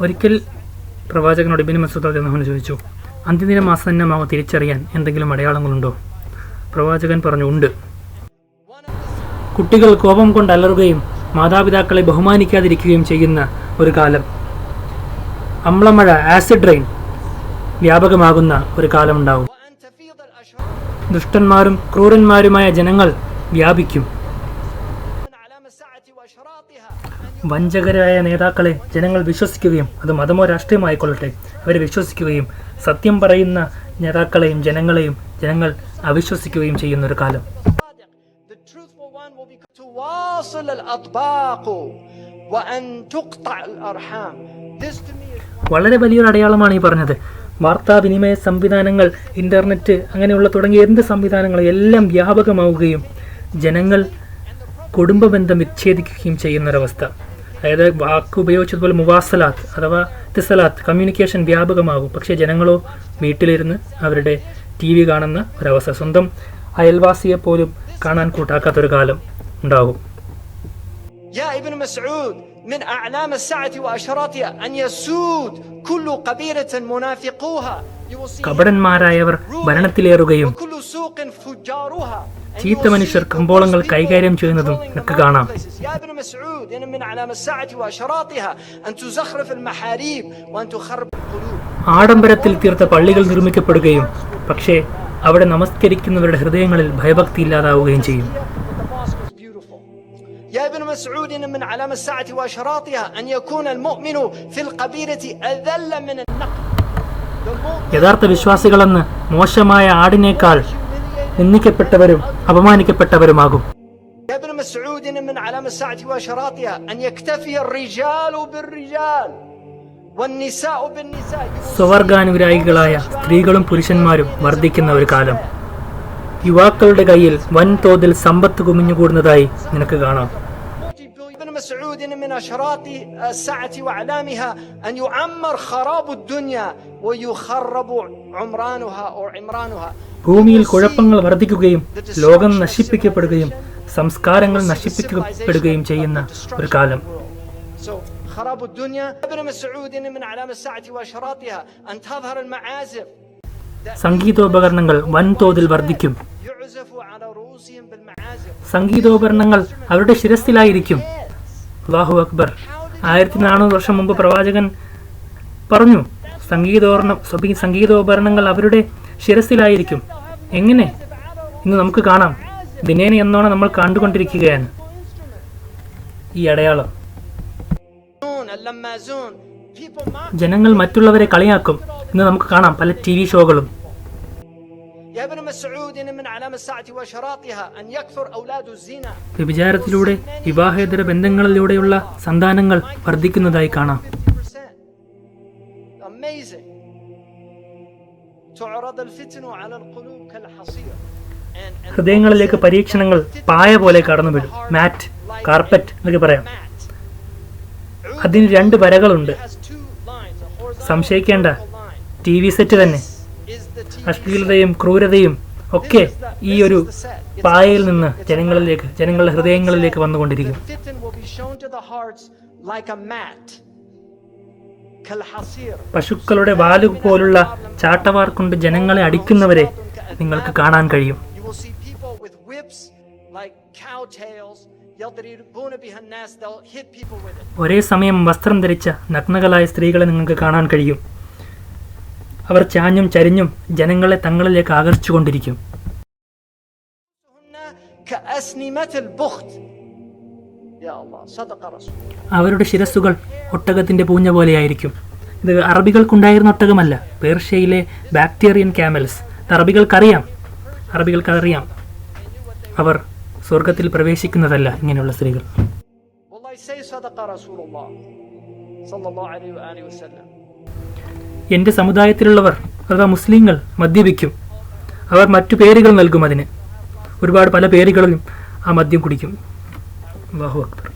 ഒരിക്കൽ പ്രവാചകനോട് ഇബിൻ മസൂദ് അദ്ദേഹം ചോദിച്ചു അന്ത്യദിനം ആസന്നമാവ് തിരിച്ചറിയാൻ എന്തെങ്കിലും അടയാളങ്ങളുണ്ടോ? പ്രവാചകൻ പറഞ്ഞു ഉണ്ട്. കുട്ടികൾ കോപം കൊണ്ട് അലറുകയും മാതാപിതാക്കളെ ബഹുമാനിക്കാതിരിക്കുകയും ചെയ്യുന്ന ഒരു കാലം. അമ്ലമഴ ആസിഡ് റെയിൻ വ്യാപകമാകുന്ന ഒരു കാലമുണ്ടാവും. ദുഷ്ടന്മാരും ക്രൂരന്മാരുമായ ജനങ്ങൾ വ്യാപിക്കും. വഞ്ചകരായ നേതാക്കളെ ജനങ്ങൾ വിശ്വസിക്കുകയും അത് മതമോ രാഷ്ട്രീയമോ ആയിക്കൊള്ളട്ടെ അവരെ വിശ്വസിക്കുകയും സത്യം പറയുന്ന നേതാക്കളെയും ജനങ്ങളെയും ജനങ്ങൾ അവിശ്വസിക്കുകയും ചെയ്യുന്ന ഒരു കാലം വളരെ വലിയൊരു അടയാളമാണ് ഈ പറഞ്ഞത്. വാർത്താവിനിമയ സംവിധാനങ്ങൾ ഇന്റർനെറ്റ് അങ്ങനെയുള്ള തുടങ്ങിയ എന്ത് സംവിധാനങ്ങൾ എല്ലാം വ്യാപകമാവുകയും ജനങ്ങൾ കുടുംബബന്ധം വിച്ഛേദിക്കുകയും ചെയ്യുന്നൊരവസ്ഥ. അതായത് വാക്ക് ഉപയോഗിച്ചതുപോലെ മുവാസലാത്ത് അഥവാ തിസലാത്ത് കമ്മ്യൂണിക്കേഷൻ വ്യാപകമാകും പക്ഷേ ജനങ്ങളോ വീട്ടിലിരുന്ന് അവരുടെ ടി വി കാണുന്ന ഒരവസ്ഥ സ്വന്തം അയൽവാസിയെ പോലും കാണാൻ കൂട്ടാക്കാത്തൊരു കാലം ഉണ്ടാകും يا ابن مسعود من أعلام الساعة وأشراطها أن يسود كل قبيلة منافقوها You will see കപടന്മാരായവർ ഭരണത്തിലേറുകയും وكل سوق فجاروها And ചീത്ത you will മനുഷ്യർ see കമ്പോളങ്ങൾ those people കൈകാര്യം ചെയ്യുന്നതും controlling the നിനക്ക് കാണാം marketplaces. يا ابن مسعود إن من أعلام الساعة وأشراطها أن تزخرف المحاريب وأن تخرب القلوب ആഡംബരത്തിൽ തീർത്ത പള്ളികൾ നിർമ്മിക്കപ്പെടുകയും പക്ഷേ അവിടെ നമസ്കരിക്കുന്നവരുടെ ഹൃദയങ്ങളിൽ ഭയഭക്തി ഇല്ലാതാവുകയും ചെയ്യും The mosque is beautiful. يا ابن مسعود إن من علام الساعة وأشراطها أن يكون المؤمن في القبيلة أذل من النقل The mu'min യഥാർത്ഥ വിശ്വാസികളെന്ന് മോശമായ ആടിനേക്കാൾ humiliated നിന്ദിക്കപ്പെട്ടവരും അപമാനിക്കപ്പെട്ടവരുമാകും يا ابن مسعود إن من علام الساعة وأشراطها أن يكتفي الرجال بالرجال والنساء بالنساء സ്വവർഗാനുരായികളായ സ്ത്രീകളും പുരുഷന്മാരും വർദ്ധിക്കുന്ന ഒരു കാലം യുവാക്കളുടെ കയ്യിൽ വൻതോതിൽ സമ്പത്ത് കുമിഞ്ഞുകൂടുന്നതായി നിനക്ക് കാണാം ابن مسعود إن من أشراط الساعة وأعلامها أن يعمر خراب الدنيا ويخرب عمرانها أو عمرانها ഭൂമിയിൽ കുഴപ്പങ്ങൾ വർദ്ധിക്കുകയും ലോകം നശിപ്പിക്കപ്പെടുകയും സംസ്കാരങ്ങൾ നശിപ്പിക്കപ്പെടുകയും ചെയ്യുന്ന ഒരു കാലം So خراب الدنيا ابن مسعود إن من علام الساعة وأشراطها أن تظهر المعازف സംഗീതോപകരണങ്ങൾ വൻതോതിൽ വർദ്ധിക്കും يعزف على رؤوسهم بالمعازف സംഗീതോപകരണങ്ങൾ അവരുടെ ശിരസിലായിരിക്കും അള്ളാഹു അക്ബർ. ആയിരത്തി നാനൂറ് വർഷം മുമ്പ് പ്രവാചകൻ പറഞ്ഞു സംഗീതോർണം സംഗീതോപകരണങ്ങൾ അവരുടെ ശിരസിലായിരിക്കും എങ്ങനെ? ഇന്ന് നമുക്ക് കാണാം. ദിനേന എന്നോണം നമ്മൾ കണ്ടുകൊണ്ടിരിക്കുകയാണ്. ഈ അടയാളം. ജനങ്ങൾ മറ്റുള്ളവരെ കളിയാക്കും. ഇന്ന് നമുക്ക് കാണാം പല ടി വി ഷോകളും. يا ابن مسعود إن من علام الساعة وأشراطها أن يكثر أولاد الزنا വ്യഭിചാരത്തിലൂടെ വിവാഹേതര ബന്ധങ്ങളിലൂടെയുള്ള സന്താനങ്ങൾ വർദ്ധിക്കുന്നതായി കാണാം 50% Amazing تعرض الفتن على القلوب كالحصير And- and ഹൃദയങ്ങളിലേക്ക് പരീക്ഷണങ്ങൾ പായ പോലെ കടന്നു വീഴും മാറ്റ് കാർപ്പറ്റ് എന്നൊക്കെ പറയാം mat. അതിന് രണ്ട് വരകളുണ്ട് It has two lines, a horizontal സംശയിക്കേണ്ട and vertical line. T V set തന്നെ Is the TV അശ്ലീലതയും ക്രൂരതയും ഒക്കെ ഈ ഒരു പായയിൽ നിന്ന് ജനങ്ങളിലേക്ക് ജനങ്ങളുടെ ഹൃദയങ്ങളിലേക്ക് വന്നുകൊണ്ടിരിക്കും പശുക്കളുടെ വാലു പോലുള്ള ചാട്ടവാർ കൊണ്ട് ജനങ്ങളെ അടിക്കുന്നവരെ നിങ്ങൾക്ക് കാണാൻ കഴിയും. ഒരേ സമയം വസ്ത്രം ധരിച്ച നഗ്നകളായ സ്ത്രീകളെ നിങ്ങൾക്ക് കാണാൻ കഴിയും. അവർ ചാഞ്ഞും ചരിഞ്ഞും ജനങ്ങളെ തങ്ങളിലേക്ക് ആകർഷിച്ചുകൊണ്ടിരിക്കും. അവരുടെ ശിരസ്സുകൾ ഒട്ടകത്തിന്റെ പൂഞ്ഞ പോലെയായിരിക്കും. ഇത് അറബികൾക്കുണ്ടായിരുന്ന ഒട്ടകമല്ല പേർഷ്യയിലെ ബാക്ടീരിയൻ ക്യാമൽസ്. അറബികൾക്കറിയാം. അറബികൾക്കറിയാം. അവർ സ്വർഗത്തിൽ പ്രവേശിക്കുന്നതല്ല ഇങ്ങനെയുള്ള സ്ത്രീകൾ. എന്റെ സമുദായത്തിലുള്ളവർ അഥവാ മുസ്ലിങ്ങൾ മദ്യപിക്കും. അവർ മറ്റു പേരുകൾ നൽകും അതിന്. ഒരുപാട് പല പേരുകളിലും ആ മദ്യം കുടിക്കും. അള്ളാഹു അക്ബർ.